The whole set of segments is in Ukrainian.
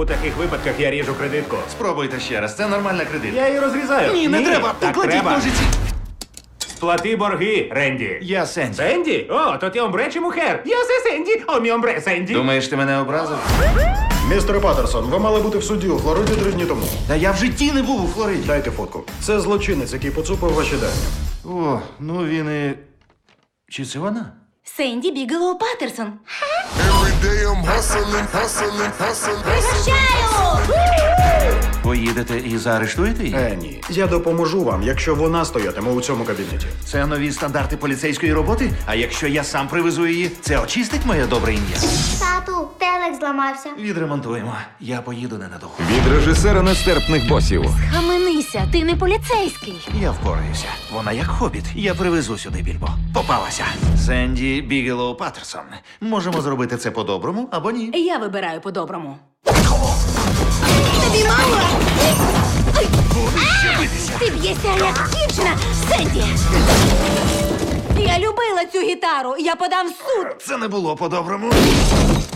У таких випадках я ріжу кредитку. Спробуйте ще раз, це нормальна кредитка. Я її розрізаю. Ні, не треба, Так покладіть треба. ножиці. Сплати борги, Ренді. Я Сенді. Сенді? О, то ти омбре чи мухер? Я се Сенді, о, мій омбре Сенді. Думаєш, ти мене образив? Містер Паттерсон, ви мали бути в суді у Флориді три дні тому. Та я в житті не був у Флориді. Дайте фотку. Це злочинець, який поцупив ваші дані. О, ну він і. Чи це вона? Сенді Бігелоу Паттерсон. Every day I'm hustling, hustling, hustling. Пригощаю! Поїдете і заарештуєте її? Е, ні. Я допоможу вам, якщо вона стоятиме у цьому кабінеті. Це нові стандарти поліцейської роботи. А якщо я сам привезу її, це очистить моє добре ім'я. Тату, телек зламався. Відремонтуємо. Я поїду ненадовго. Від режисера нестерпних босів. Хаменися, ти не поліцейський. Я впораюся. Вона як хобіт. Я привезу сюди більбо. Попалася. Сенді Бігелоу Паттерсон. Можемо зробити це по-доброму або ні. Я вибираю по-доброму. Тобі мало? Ти б'єшся як дівчина, Сенді! Любила цю гітару, я подам в суд. Це не було по-доброму.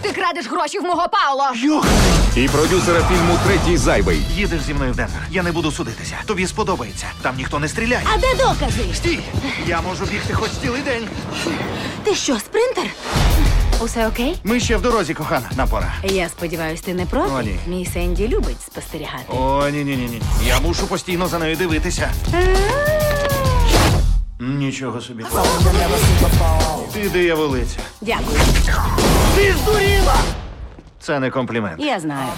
Ти крадеш гроші в мого Пауло. Йох! І продюсера фільму Третій зайвий. Їдеш зі мною в Денвер. Я не буду судитися. Тобі сподобається. Там ніхто не стріляє. А де докази? Стій! Я можу бігти хоч цілий день. Ти що, спринтер? Усе окей? Ми ще в дорозі, кохана. Нам пора. Я сподіваюсь, ти не проти? О, ні. Мій Сенді любить спостерігати. О, ні, ні, ні, ні. Я мушу постійно за нею дивитися. Нічого собі. Ти дияволиця. Дякую. Ти здуріла! Це не комплімент. Я знаю.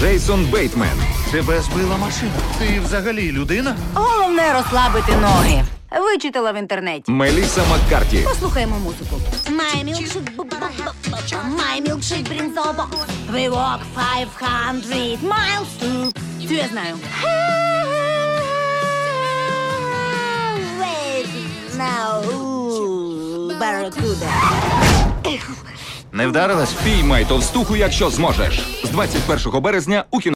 Джейсон Бейтмен. Тебе збила машина. Ти взагалі людина? Головне розслабити ноги. Вичитала в інтернеті. Меліса Маккарті. Послухаємо музику. My milkshake, my milkshake brings We walk 500 miles to... Цю я знаю. Barracuda. Не вдарилась? Піймай товстуху, якщо зможеш. З 21 березня у кіно.